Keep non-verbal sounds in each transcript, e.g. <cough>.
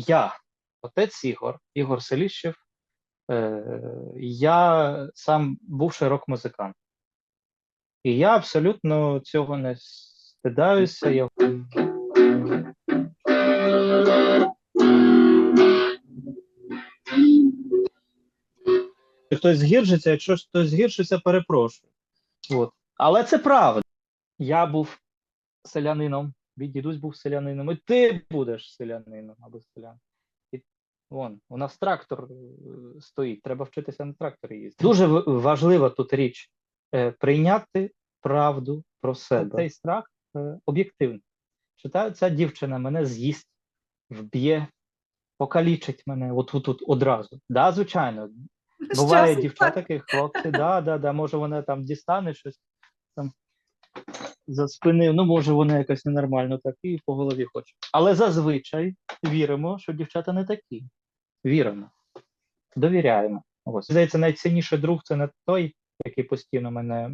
Я, отець Ігор, Ігор Селіщев, е, я сам бувший рок-музикант. І я абсолютно цього не стидаюся. Я... Хтось згіршиться, якщо хтось згіршиться, перепрошую. От. Але це правда. Я був селянином, мій дідусь був селянином, і ти будеш селянином або селян. І вон, у нас трактор е, стоїть, треба вчитися на тракторі їздити. Дуже важлива тут річ е, прийняти правду про себе. Цей страх е, об'єктивний. Що та, ця дівчина мене з'їсть, вб'є, покалічить мене отут тут одразу. Да, звичайно, Буває дівчата, хлопці, да, да, да, може вона там дістане щось там за спини, ну може вона якась ненормально так і по голові хоче. Але зазвичай віримо, що дівчата не такі. Віримо, довіряємо. Ось. Здається, найцінніший друг це не той, який постійно мене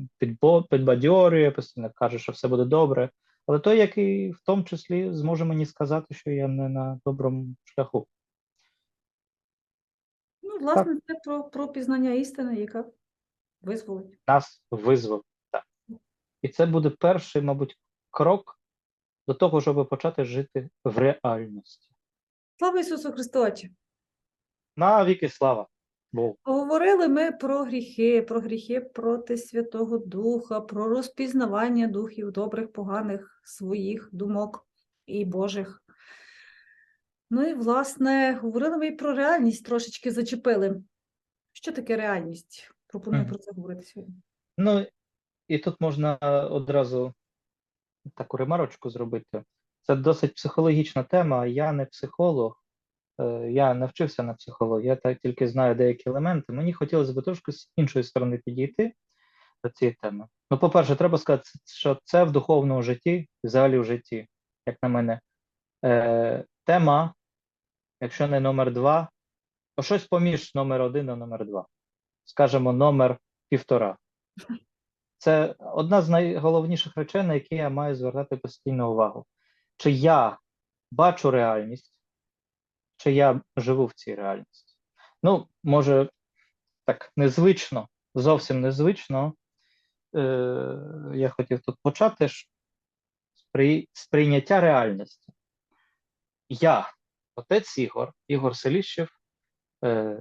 підбадьорює, постійно каже, що все буде добре, але той, який в тому числі зможе мені сказати, що я не на доброму шляху. Ну, власне, це про, про пізнання істини, яка визволить. нас визвав. І це буде перший, мабуть, крок до того, щоб почати жити в реальності. Слава Ісусу Христу! Отче! На віки слава Богу. Говорили ми про гріхи, про гріхи проти Святого Духа, про розпізнавання духів добрих, поганих, своїх думок і Божих. Ну і, власне, говорили ми і про реальність, трошечки зачепили. Що таке реальність? Пропоную Мгм. про це говорити сьогодні. Ну, і тут можна одразу таку ремарочку зробити. Це досить психологічна тема. Я не психолог, е, я не вчився на психології, я так тільки знаю деякі елементи. Мені хотілося б трошки з іншої сторони підійти до цієї теми. Ну, по-перше, треба сказати, що це в духовному житті, взагалі в житті, як на мене, е, тема, якщо не номер два, то щось поміж номер один і номер два. Скажімо, номер півтора. Це одна з найголовніших речей, на які я маю звертати постійну увагу. Чи я бачу реальність, чи я живу в цій реальності. Ну, може, так незвично, зовсім незвично. Е, я хотів тут почати ж спри... сприйняття реальності. Я, отець Ігор, Ігор Селіщев, е,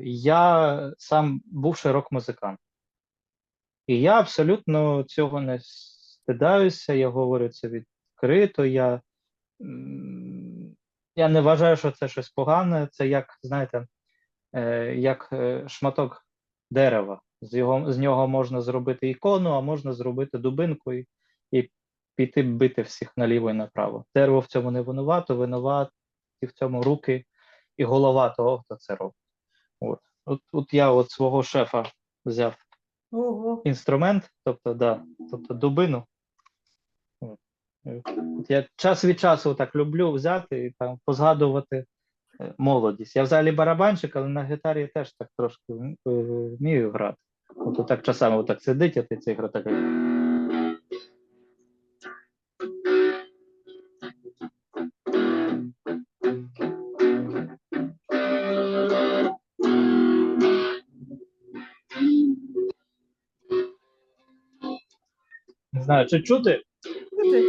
я сам бувший рок-музикант. І я абсолютно цього не стидаюся, я говорю це відкрито. Я, я не вважаю, що це щось погане. Це як, знаєте, е, як е, шматок дерева. З, його, з нього можна зробити ікону, а можна зробити дубинку і, і піти бити всіх наліво і направо. Дерево в цьому не винувато, винуваті в цьому руки і голова того, хто це робить. От, от, от я от свого шефа взяв Ого, інструмент, тобто, да, тобто дубину. Я час від часу так люблю взяти і там позгадувати е, молодість. Я взагалі барабанщик, але на гітарі теж так трошки е, вмію грати. От так часами отак сидить, а ти цей гра така. Знаю, чи чути? Чути?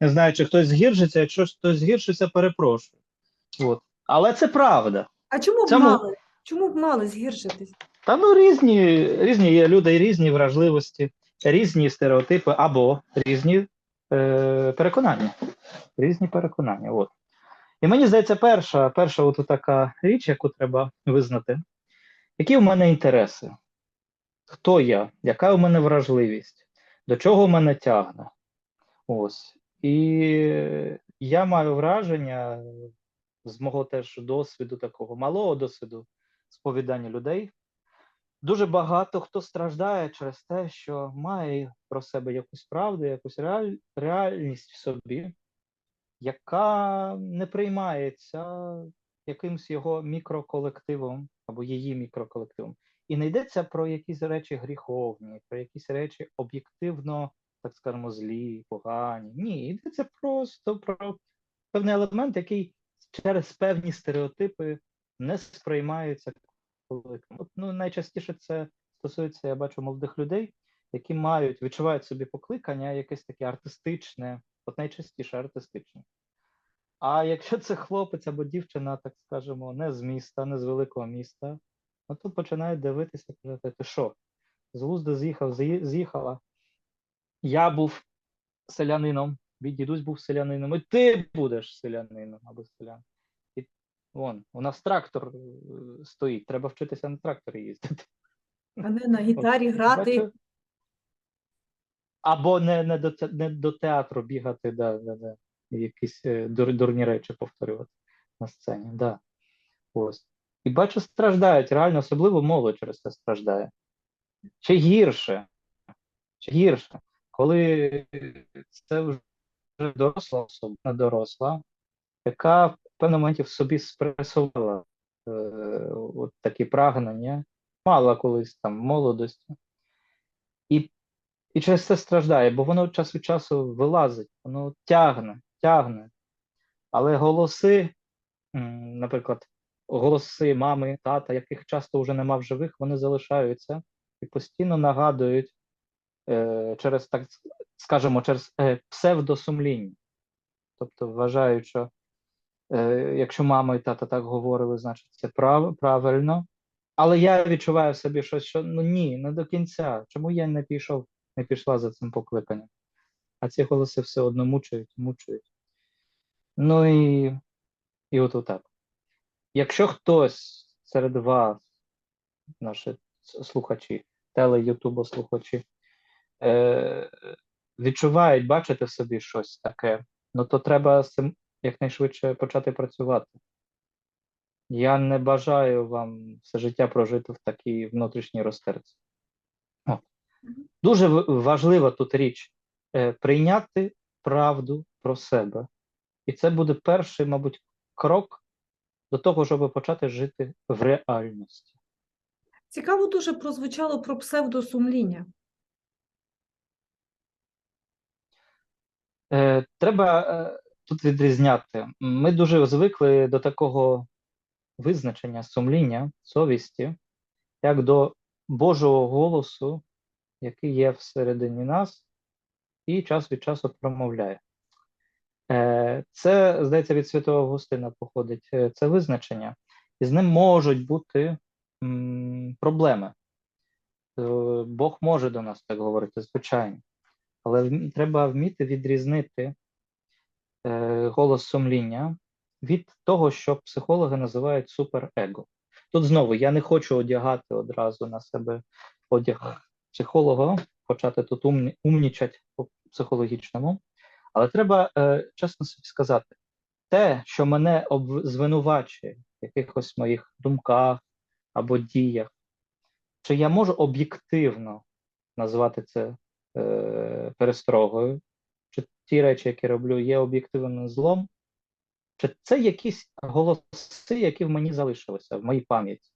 Не знаю, чи хтось згіршиться, якщо хтось згіршиться, перепрошую. От. Але це правда. А чому б Цьому- мали? Чому б мали згіршитись? Та ну різні, різні є люди, різні вражливості, різні стереотипи або різні е, переконання. Різні переконання. От. І мені здається, перша, перша от така річ, яку треба визнати, які в мене інтереси, хто я, яка у мене вражливість, до чого мене тягне. Ось. І я маю враження з мого теж досвіду, такого малого досвіду сповідання людей. Дуже багато хто страждає через те, що має про себе якусь правду, якусь реаль... реальність в собі, яка не приймається якимсь його мікроколективом або її мікроколективом. І не йдеться про якісь речі гріховні, про якісь речі об'єктивно, так скажемо, злі, погані. Ні, йдеться просто про певний елемент, який через певні стереотипи не сприймається великим. От, ну, найчастіше це стосується, я бачу, молодих людей, які мають, відчувають собі покликання, якесь таке артистичне, от найчастіше артистичне. А якщо це хлопець або дівчина, так скажемо, не з міста, не з великого міста, ну то починають дивитися, казати, ти що, з глузду з'їхав, з'їхала. Я був селянином, мій дідусь був селянином, і ти будеш селянином або селян. Вон, у нас трактор е, стоїть, треба вчитися на тракторі їздити. А не на гітарі От, грати. бачу, Або не, не, до, не до театру бігати, да, да, да. якісь е, дур, дурні речі повторювати на сцені. Да. Ось. І бачу, страждають, реально, особливо молодь через це страждає. Ще гірше, ще гірше, коли це вже доросла особа, доросла, яка в певному моменті в собі спресувала е, от такі прагнення, мала колись там молодості. І, і через це страждає, бо воно час від часу вилазить, воно тягне, тягне. Але голоси, наприклад, голоси мами, тата, яких часто вже нема в живих, вони залишаються і постійно нагадують е, через так скажемо, через е, псевдосумління. Тобто вважають, що якщо мама і тата так говорили, значить це прав, правильно. Але я відчуваю в собі щось, що ну ні, не до кінця. Чому я не пішов, не пішла за цим покликанням? А ці голоси все одно мучають, мучають. Ну і, і от отак. Якщо хтось серед вас, наші слухачі, теле-ютубо слухачі, е, відчувають, бачите в собі щось таке, ну то треба з цим якнайшвидше почати працювати. Я не бажаю вам все життя прожити в такій внутрішній розтерці. Дуже важлива тут річ е, прийняти правду про себе. І це буде перший, мабуть, крок до того, щоб почати жити в реальності. Цікаво дуже прозвучало про псевдосумління. Е, треба е, тут відрізняти. Ми дуже звикли до такого визначення сумління, совісті, як до Божого голосу, який є всередині нас, і час від часу промовляє. Е, Це, здається, від святого Августина походить е, це визначення, і з ним можуть бути проблеми. Е, Бог може до нас так говорити, звичайно. Але треба вміти відрізнити голос сумління від того, що психологи називають суперего. Тут знову я не хочу одягати одразу на себе одяг психолога, почати тут умні, умнічати по психологічному. Але треба е, чесно собі сказати, те, що мене об... звинувачує в якихось моїх думках або діях, чи я можу об'єктивно назвати це е, перестрогою, ті речі, які роблю, є об'єктивним злом, чи це якісь голоси, які в мені залишилися, в моїй пам'яті,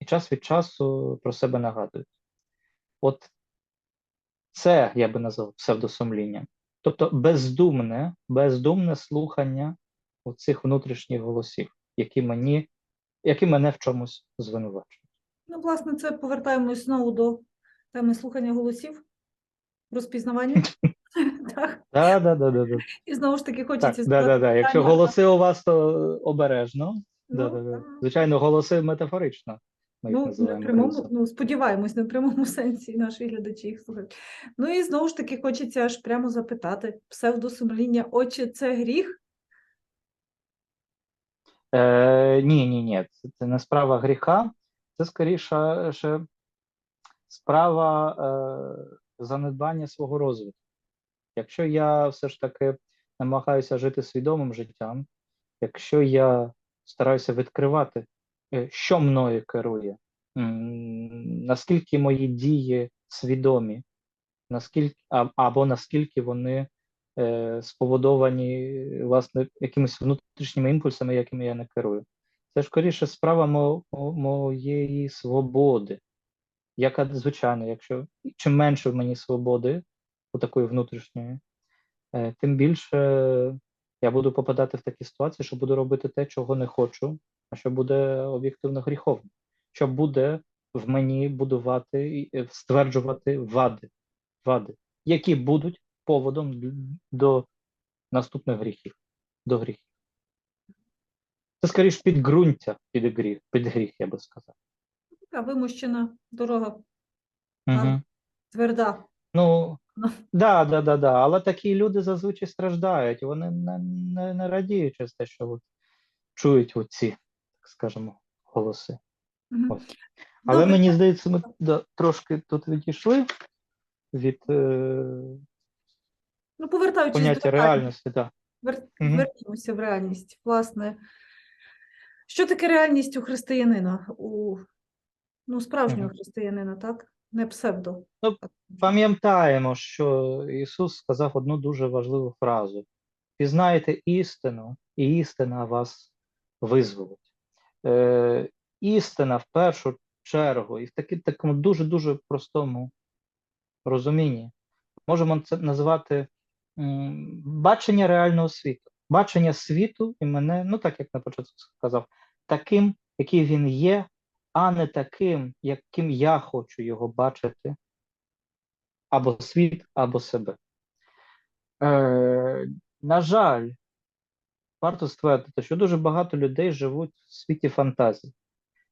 і час від часу про себе нагадують. От це я би назвав псевдосумлінням. Тобто бездумне, бездумне слухання цих внутрішніх голосів, які мені, які мене в чомусь звинувачують. Ну, власне, це повертаємось знову до теми слухання голосів, розпізнавання. <laughs> Так. Да, да, да, да, да. І знову ж таки Так, хочеться да, да, да. Якщо голоси у вас, то обережно. Ну, да, да. там, Звичайно, голоси метафорично. Ми Ну, в прямому, ну, сподіваємось, в прямому сенсі наші глядачі їх слухають. Ну і знову ж таки хочеться аж прямо запитати: псевдосумління, отче, це гріх? Е, ні, ні, ні. Це, це не справа гріха, це скоріше ще справа е, занедбання свого розвитку. Якщо я все ж таки намагаюся жити свідомим життям, якщо я стараюся відкривати, е, що мною керує, наскільки мої дії свідомі, наскільки або наскільки вони е, спроводовані власне якимись внутрішніми імпульсами, якими я не керую. Це скоріше справа мо- моєї свободи. Яка, звичайно, якщо чим менше в мені свободи, у такої внутрішньої, е, тим більше я буду попадати в такі ситуації, що буду робити те, чого не хочу, а що буде об'єктивно гріховно, що буде в мені будувати і е, стверджувати вади, вади, які будуть поводом до наступних гріхів, до гріхів. Це скоріш підґрунтя під гріх, під гріх, я би сказав. Така вимощена дорога, Угу. Тверда. Ну. Да, да, да, да. Але такі люди зазвичай страждають. Вони не, не, не радіють через те, що от чують оці, так скажемо, голоси. Мгм. Ось. Але Добре, мені здається, ми да, трошки тут відійшли від е, ну, повертаючись поняття до реальності. реальності. Да. Вер... Вернімося в реальність. Власне, що таке реальність у християнина, у ну, справжнього Мгм. християнина, так? Не псевдо. Ну, Пам'ятаємо, що Ісус сказав одну дуже важливу фразу: пізнаєте істину, і істина вас визволить. Е, істина в першу чергу, і в такі, такому дуже-дуже простому розумінні можемо це називати м, бачення реального світу. Бачення світу і мене, ну так як на початку сказав, таким, який він є, а не таким, яким я хочу його бачити або світ, або себе. Е, на жаль, варто ствердити, що дуже багато людей живуть в світі фантазій.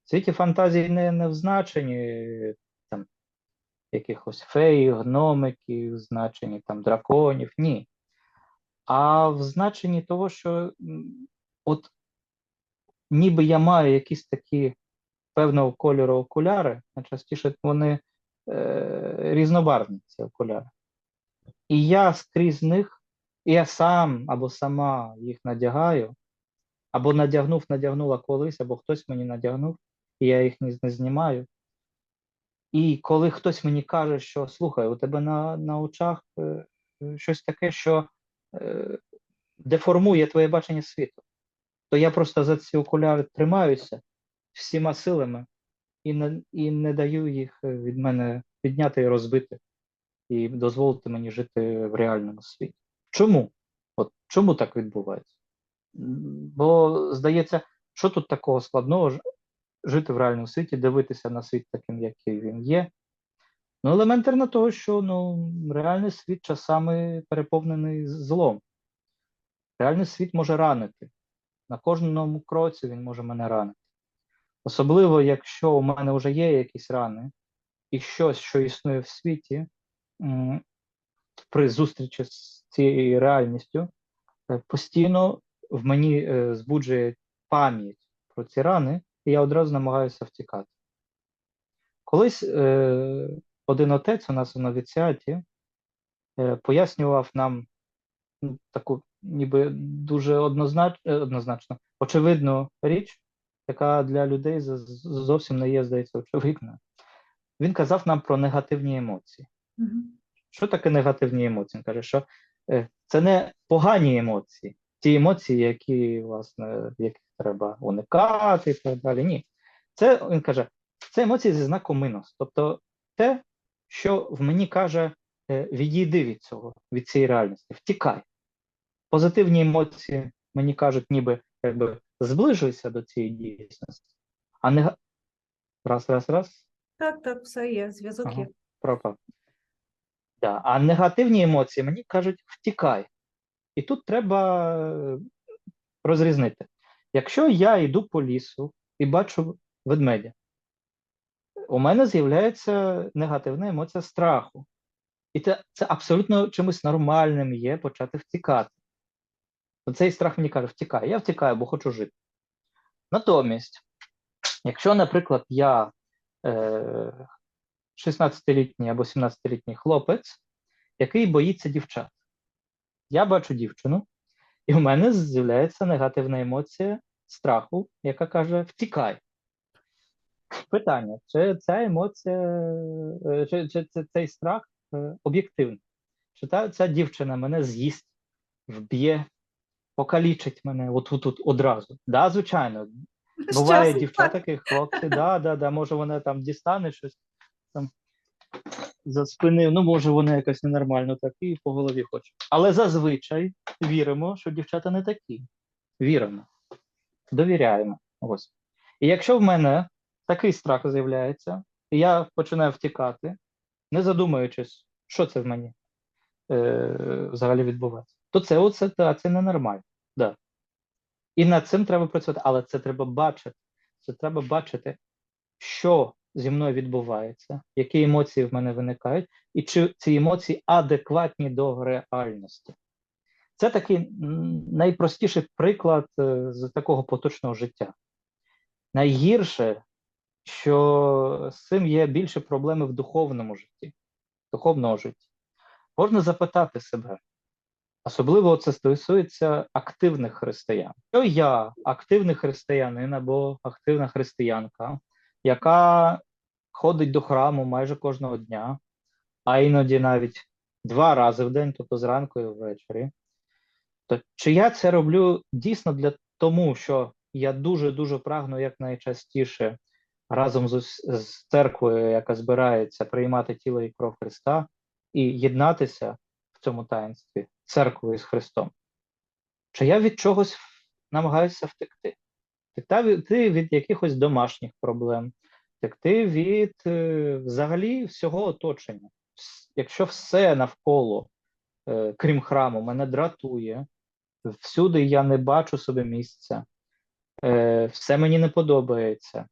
В світі фантазій не, не в значенні там, якихось феї, гномиків, значенні там, драконів, ні. А в значенні того, що от ніби я маю якісь такі певного кольору окуляри, найчастіше вони е, різнобарвні, ці окуляри. І я скрізь них, я сам або сама їх надягаю, або надягнув, надягнула колись, або хтось мені надягнув, і я їх не, знімаю. І коли хтось мені каже, що слухай, у тебе на, на очах е, щось таке, що е, деформує твоє бачення світу, то я просто за ці окуляри тримаюся всіма силами і не, і не даю їх е, від мене підняти і розбити, і дозволити мені жити в реальному світі. Чому? От чому так відбувається? Бо здається, що тут такого складного жити в реальному світі, дивитися на світ таким, який він є. Ну, елементарно того, що ну, реальний світ часами переповнений злом. Реальний світ може ранити. На кожному кроці він може мене ранити. Особливо, якщо у мене вже є якісь рани, і щось, що існує в світі, при зустрічі з цією реальністю, е, постійно в мені е, збуджує пам'ять про ці рани, і я одразу намагаюся втікати. Колись е, один отець у нас у новіціаті пояснював нам таку ніби дуже однознач, однозначно очевидну річ, яка для людей зовсім не є, здається, очевидною. Він казав нам про негативні емоції. Мгм. Що таке негативні емоції? Він каже, що е, це не погані емоції, ті емоції, які, власне, яких треба уникати і так далі. Ні. Це він каже, це емоції зі знаком мінус. Тобто те, що в мені каже, е, відійди від цього, від цієї реальності, втікай. Позитивні емоції мені кажуть, ніби якби зближуйся до цієї дійсності, а не раз, раз, раз, Так, так, все є, зв'язок Ага. є. пропав. Да. А негативні емоції мені кажуть, втікай. І тут треба е, розрізнити. Якщо я йду по лісу і бачу ведмедя, у мене з'являється негативна емоція страху. І це, це абсолютно чимось нормальним є почати втікати. Цей страх мені каже, втікай. Я втікаю, бо хочу жити. Натомість, якщо, наприклад, я е, 16-літній або 17-літній хлопець, який боїться дівчат, я бачу дівчину, і в мене з'являється негативна емоція страху, яка каже: втікай. Питання: чи ця емоція, е, чи, чи, чи цей страх е, об'єктивний? Чи та, ця дівчина мене з'їсть, вб'є, покалічить мене от тут одразу? Да, звичайно, З Буває часом, дівчатки, хлопці, да, да, да, може вона там дістане щось там за спини, ну може вона якась ненормально так і по голові хоче. Але зазвичай віримо, що дівчата не такі. Віримо, довіряємо. Ось. І якщо в мене такий страх з'являється, і я починаю втікати, не задумуючись, що це в мені е, взагалі відбувається, то це от ситуація ненормальна. Да. І над цим треба працювати, але це треба бачити. Це треба бачити, що зі мною відбувається, які емоції в мене виникають, і чи ці емоції адекватні до реальності. Це такий найпростіший приклад е, з такого поточного життя. Найгірше, що з цим є більше проблеми в духовному житті, духовного житті. Можна запитати себе, Особливо це стосується активних християн. Що я активний християнин або активна християнка, яка ходить до храму майже кожного дня, а іноді навіть два рази в день, тобто зранку і ввечері, то чи я це роблю дійсно для тому, що я дуже-дуже прагну якнайчастіше разом з, з церквою, яка збирається приймати тіло і кров Христа, і єднатися цьому таїнстві церквою з Христом? Чи я від чогось намагаюся втекти? Втекти від, якихось домашніх проблем, втекти від е, взагалі всього оточення. Якщо все навколо, е, крім храму, мене дратує, всюди я не бачу собі місця, е, все мені не подобається,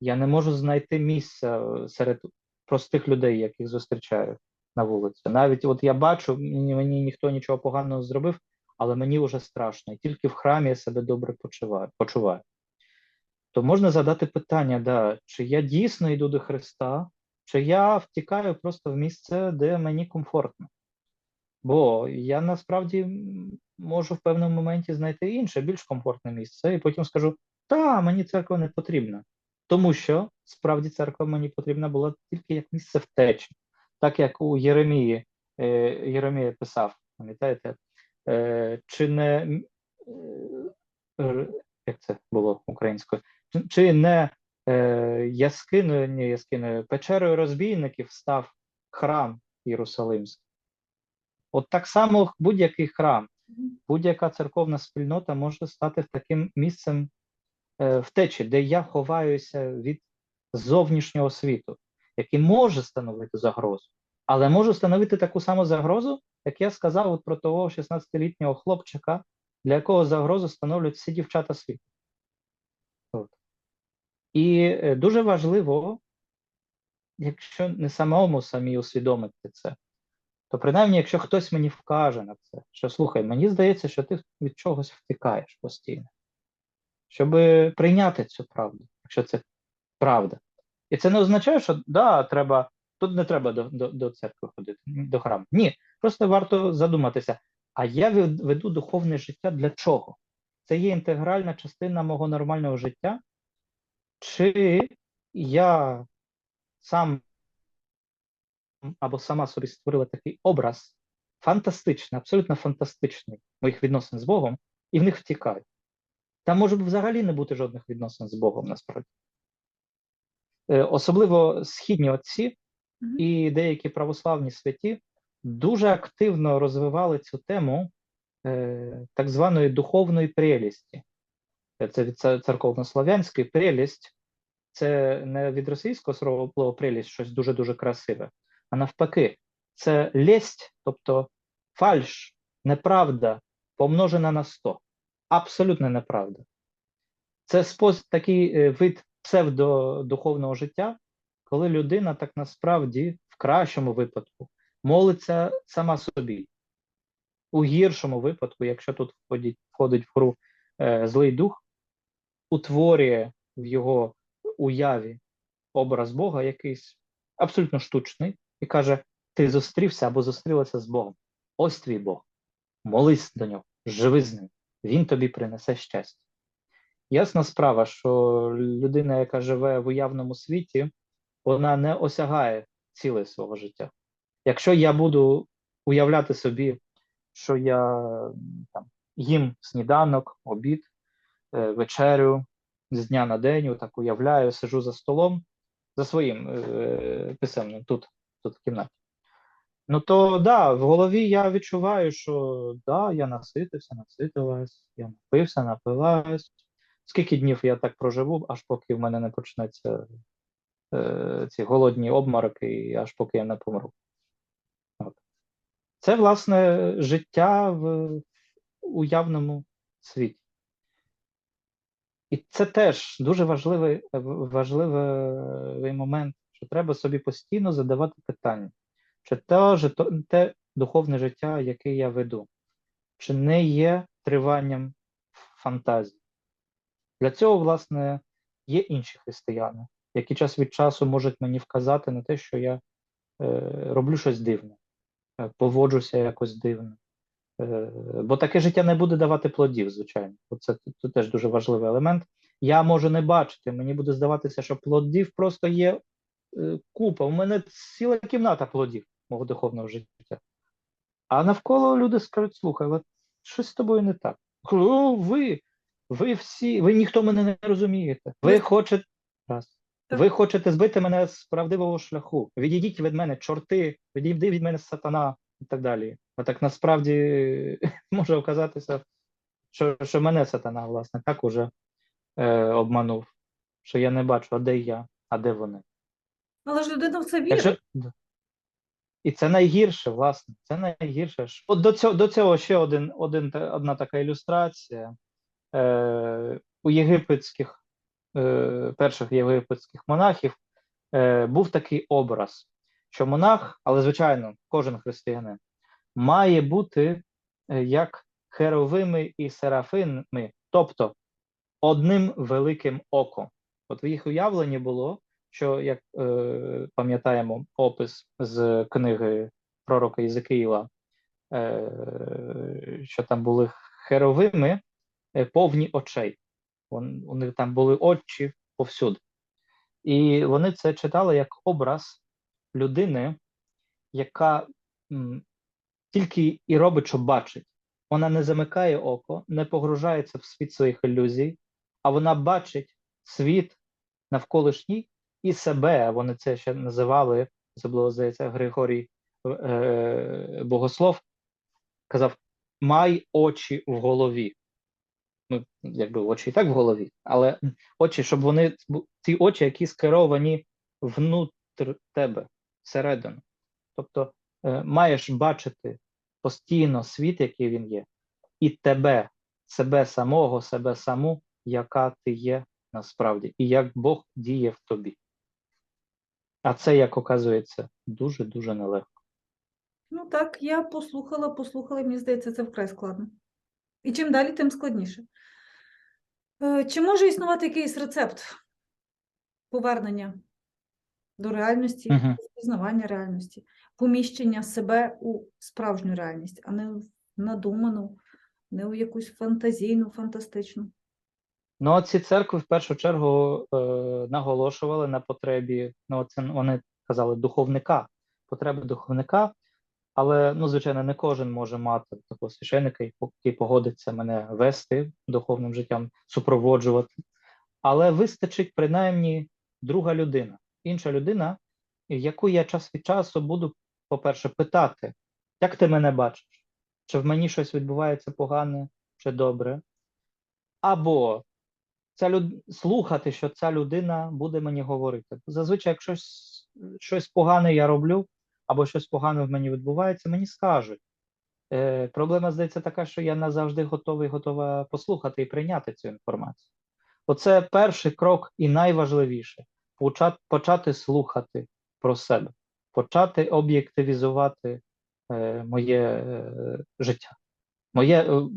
я не можу знайти місця серед простих людей, яких зустрічаю на вулиці. Навіть от я бачу, мені, мені ніхто нічого поганого зробив, але мені вже страшно. І тільки в храмі я себе добре почуваю. почуваю. То можна задати питання, да, чи я дійсно йду до Христа, чи я втікаю просто в місце, де мені комфортно. Бо я насправді можу в певному моменті знайти інше, більш комфортне місце, і потім скажу: та, мені церква не потрібна. Тому що справді церква мені потрібна була тільки як місце втечі так як у Єремії, е, Єремія писав, пам'ятаєте, е, чи не е, як це було українською, Чи- не яскиною, не яскиною, печерою розбійників став храм Єрусалимський. От так само будь-який храм, будь-яка церковна спільнота може стати таким місцем втечі, де я ховаюся від зовнішнього світу, який може становити загрозу, але може становити таку саму загрозу, як я сказав от про того 16-літнього хлопчика, для якого загрозу становлять всі дівчата світу. От. І е, дуже важливо, якщо не самому самі усвідомити це, то принаймні, якщо хтось мені вкаже на це, що слухай, мені здається, що ти від чогось втікаєш постійно, щоб прийняти цю правду, якщо це правда. І це не означає, що да, треба, тут не треба до, до, до церкви ходити, до храму. Ні, просто варто задуматися, а я веду духовне життя для чого? Це є інтегральна частина мого нормального життя, чи я сам або сама собі створила такий образ фантастичний, абсолютно фантастичний моїх відносин з Богом, і в них втікаю. Там може взагалі не бути жодних відносин з Богом насправді. Е, Особливо східні отці і деякі православні святі дуже активно розвивали цю тему е, так званої духовної прелісті. Е, Це від це церковнослов'янської прелість, це не від російського слова прелість щось дуже-дуже красиве, а навпаки, це лесть, тобто фальш, неправда, помножена на 100. Абсолютна неправда. Це спосіб, такий вид псевдодуховного життя, коли людина так насправді в кращому випадку молиться сама собі. У гіршому випадку, якщо тут входить, входить в гру е, злий дух, утворює в його уяві образ Бога якийсь абсолютно штучний, і каже: Ти зустрівся або зустрілася з Богом. Ось твій Бог. Молись до нього, живи з ним, він тобі принесе щастя. Ясна справа, що людина, яка живе в уявному світі, вона не осягає цілей свого життя. Якщо я буду уявляти собі, що я там їм сніданок, обід, е, вечерю, з дня на день, так уявляю, сижу за столом, за своїм е, писемним, тут, тут в кімнаті. Ну то да, в голові я відчуваю, що да, я наситився, наситилась, я напився, напилась. Скільки днів я так проживу, аж поки в мене не почнеться е, ці голодні обмороки, і аж поки я не помру. От. Це, власне, життя в уявному світі. І це теж дуже важливий, важливий момент, що треба собі постійно задавати питання, чи те, те духовне життя, яке я веду, чи не є триванням фантазії. Для цього, власне, є інші християни, які час від часу можуть мені вказати на те, що я е, роблю щось дивне, е, поводжуся якось дивно. Е, бо таке життя не буде давати плодів, звичайно. Це, це теж дуже важливий елемент. Я можу не бачити, мені буде здаватися, що плодів просто є купа. У мене ціла кімната плодів мого духовного життя. А навколо люди скажуть: слухай, от щось з тобою не так. О, ви, ви всі, ви ніхто мене не розумієте. Ви хочете. Раз. Ви хочете збити мене з правдивого шляху. Відійдіть від мене, чорти, відійди від мене сатана і так далі. А так насправді <laughs> може оказатися, що, що мене сатана, власне, так уже е, обманув, що я не бачу, а де я, а де вони. Але ж людина в це вірить. Якщо... І це найгірше, власне, це найгірше. От до цього, до цього ще один, один, одна така ілюстрація. Е, у єгипетських, е, перших єгипетських монахів е, був такий образ, що монах, але звичайно, кожен християнин, має бути е, як херовими і серафими, тобто одним великим оком. От в їх уявленні було, що як е, пам'ятаємо опис з книги пророка Єзекиїла, е, що там були херовими повні очей. У них там були очі повсюди. І вони це читали як образ людини, яка тільки і робить, що бачить. Вона не замикає око, не погружається в світ своїх ілюзій, а вона бачить світ навколишній і себе. Вони це ще називали, особливо здається, Григорій е, Богослов казав: май очі в голові. Ну, якби очі і так в голові, але очі, щоб вони ці очі, які скеровані внутрь тебе, всередину. Тобто е, маєш бачити постійно світ, який він є, і тебе, себе самого, себе саму, яка ти є насправді, і як Бог діє в тобі. А це, як оказується, дуже-дуже нелегко. Ну так, я послухала, послухала, і мені здається, це вкрай складно. І чим далі, тим складніше. Е, Чи може існувати якийсь рецепт повернення до реальності, пізнавання реальності, поміщення себе у справжню реальність, а не в надуману, не у якусь фантазійну, фантастичну? Ну, ці церкви в першу чергу е, наголошували на потребі, ну, це вони казали духовника, потреби духовника, але, ну, звичайно, не кожен може мати такого священика, який погодиться мене вести духовним життям, супроводжувати. Але вистачить принаймні друга людина, інша людина, яку я час від часу буду, по-перше, питати, як ти мене бачиш? Чи в мені щось відбувається погане чи добре? Або ця люд... слухати, що ця людина буде мені говорити. Зазвичай, якщо щось погане я роблю, або щось погане в мені відбувається, мені скажуть. Е, проблема здається така, що я не завжди готовий готова послухати і прийняти цю інформацію. Оце перший крок і найважливіше почати, слухати про себе, почати об'єктивізувати е, моє е, життя, моє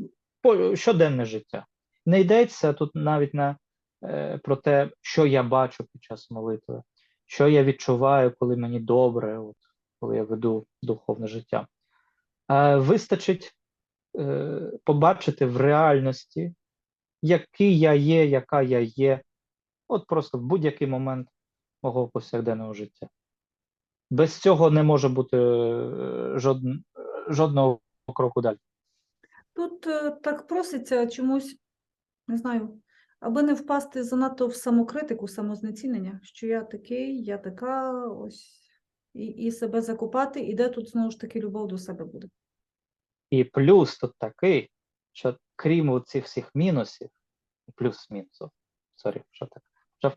е, щоденне життя. Не йдеться тут навіть на, е, про те, що я бачу під час молитви, що я відчуваю, коли мені добре, от, коли я веду духовне життя. Вистачить е, побачити в реальності, який я є, яка я є, от просто в будь-який момент мого повсякденного життя. Без цього не може бути е, жодного кроку далі. Тут е, так проситься чомусь, не знаю, аби не впасти занадто в самокритику, самознецінення, що я такий, я така, ось, і, і себе закопати, і де тут знову ж таки любов до себе буде. І плюс тут такий, що крім цих всіх мінусів, плюс мінусів, сорі, що так, що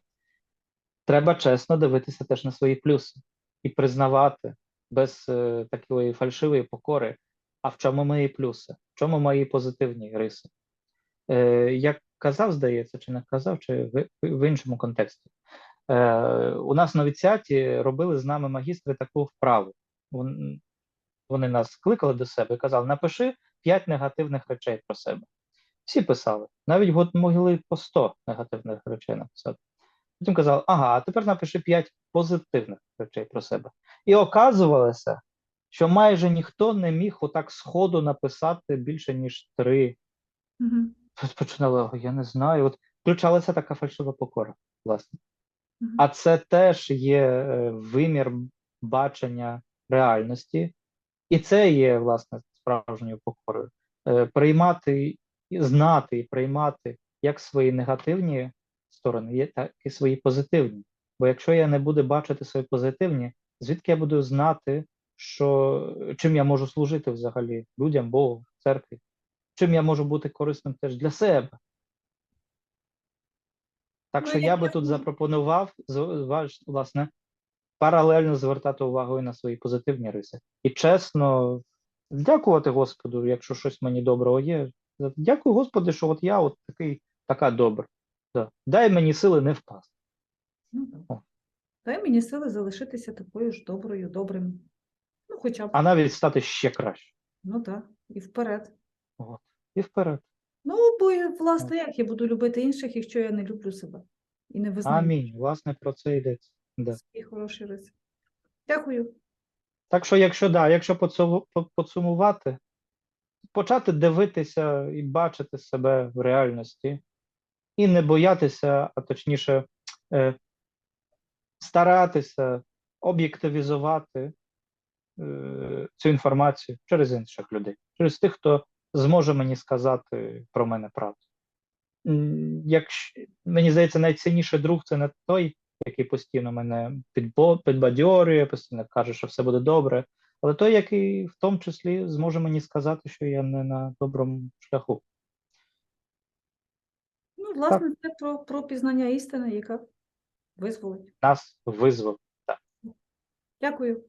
треба чесно дивитися теж на свої плюси і признавати без е, такої фальшивої покори, а в чому мої плюси, в чому мої позитивні риси. Е, як казав, здається, чи не казав, чи в, в іншому контексті. Е, у нас на віціаті робили з нами магістри таку вправу. Вони нас кликали до себе і казали: напиши п'ять негативних речей про себе. Всі писали, навіть могли по 100 негативних речей написати. Потім казали, ага, а тепер напиши 5 позитивних речей про себе. І оказувалося, що майже ніхто не міг отак сходу написати більше, ніж три. Угу. Починали, я не знаю. От включалася така фальшива покора, власне. А це теж є е, вимір бачення реальності, і це є, власне, справжньою покорою. Е, Приймати, знати і приймати як свої негативні сторони, так і свої позитивні. Бо якщо я не буду бачити свої позитивні, звідки я буду знати, що чим я можу служити взагалі людям, Богу, церкві, чим я можу бути корисним теж для себе. Так Ну, що я би тут запропонував власне паралельно звертати увагу і на свої позитивні риси. І чесно дякувати Господу, якщо щось мені доброго є. Дякую Господи, що от я от такий, така добра. Дай мені сили не впасти. Ну, так. Дай мені сили залишитися такою ж доброю, добрим. Ну, хоча б, А навіть стати ще краще. ну так, і вперед. От. І вперед. Ну, бо, власне, як я буду любити інших, якщо я не люблю себе і не визнаю Амінь. Власне, про це йдеться. Да. свої хороші риси. Дякую. Так що, якщо да, якщо по- подсумувати, почати дивитися і бачити себе в реальності, і не боятися, а точніше, е, старатися об'єктивізувати е, цю інформацію через інших людей, через тих, хто зможе мені сказати про мене правду. Якщо мені здається, найцінніший друг це не той, який постійно мене підбадьорює, постійно каже, що все буде добре, але той, який в тому числі зможе мені сказати, що я не на доброму шляху. Ну, власне, це про, про пізнання істини, яка визволить. Нас визвав. Дякую.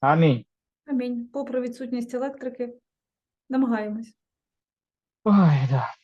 Амінь. Амінь. Попри відсутність електрики, намагаємось. Ой, да.